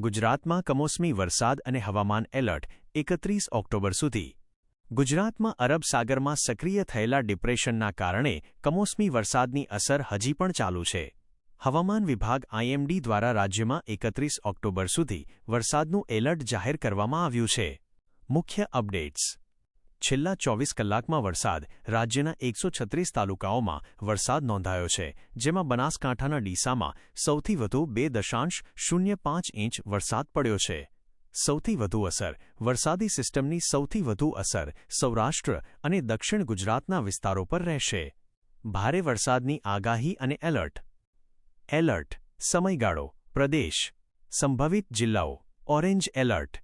ગુજરાતમાં કમોસમી વરસાદ અને હવામાન એલર્ટ એકત્રીસ ઓક્ટોબર સુધી. ગુજરાતમાં અરબ સાગરમાં સક્રિય થયેલા ડિપ્રેશનના કારણે કમોસમી વરસાદની અસર હજી પણ ચાલુ છે. હવામાન વિભાગ આઈએમડી દ્વારા રાજ્યમાં એકત્રીસ ઓક્ટોબર સુધી વરસાદનું એલર્ટ જાહેર કરવામાં આવ્યું છે. મુખ્ય અપડેટ્સ. છેલ્લા ચોવીસ કલાકમાં વરસાદ રાજ્યના એકસો છત્રીસ તાલુકાઓમાં વરસાદ નોંધાયો છે, જેમાં બનાસકાંઠાના ડીસામાં સૌથી વધુ બે દશાંશ શૂન્ય પાંચ ઇંચ વરસાદ પડ્યો છે. સૌથી વધુ અસર વરસાદી સિસ્ટમની સૌથી વધુ અસર સૌરાષ્ટ્ર અને દક્ષિણ ગુજરાતના વિસ્તારો પર રહેશે. ભારે વરસાદની આગાહી અને એલર્ટ. એલર્ટ. સમયગાળો. પ્રદેશ. સંભવિત જિલ્લાઓ. Orange alert.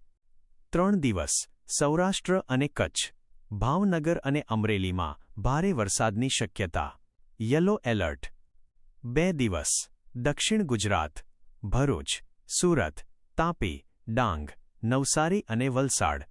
ત્રણ દિવસ. સૌરાષ્ટ્ર અને કચ્છ. ભાવનગર અને અમરેલીમાં ભારે વરસાદની શક્યતા. યલો એલર્ટ બે દિવસ. દક્ષિણ ગુજરાત. ભરૂચ. સુરત. તાપી. ડાંગ. નવસારી અને વલસાડ.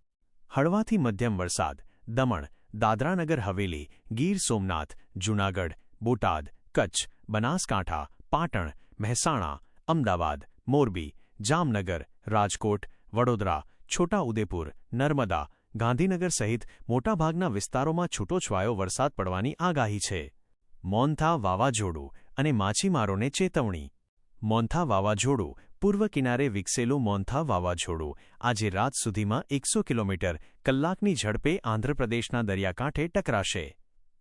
હળવાથી મધ્યમ વરસાદ. દમણ. દાદરાનગર હવેલી. ગીર સોમનાથ. જૂનાગઢ. બોટાદ. કચ્છ. બનાસકાંઠા. પાટણ. મહેસાણા. અમદાવાદ. મોરબી. જામનગર. રાજકોટ. વડોદરા. છોટાઉદેપુર. નર્મદા. ગાંધીનગર સહિત મોટાભાગના વિસ્તારોમાં છૂટોછવાયો વરસાદ પડવાની આગાહી છે. મોન્થા વાવાઝોડું અને માછીમારોને ચેતવણી. મોન્થા વાવાઝોડું પૂર્વ કિનારે વિકસેલું મોન્થા વાવાઝોડું આજે રાત સુધીમાં એકસો કિલોમીટર કલાકની ઝડપે આંધ્રપ્રદેશના દરિયાકાંઠે ટકરાશે.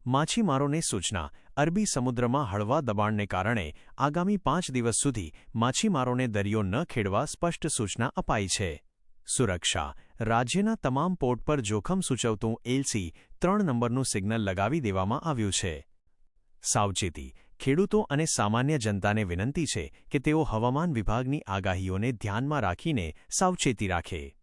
માછીમારોને સૂચના, અરબી સમુદ્રમાં હળવા દબાણને કારણે આગામી પાંચ દિવસ સુધી માછીમારોને દરિયો ન ખેડવા સ્પષ્ટ સૂચના અપાઈ છે. સુરક્ષા. રાજ્યના તમામ પોર્ટ પર જોખમ સૂચવતું એલસી ત્રણ નંબરનું સિગ્નલ લગાવી દેવામાં આવ્યું છે. સાવચેતી. ખેડૂતો અને સામાન્ય જનતાને વિનંતી છે કે તેઓ હવામાન વિભાગની આગાહીઓને ધ્યાનમાં રાખીને સાવચેતી રાખે.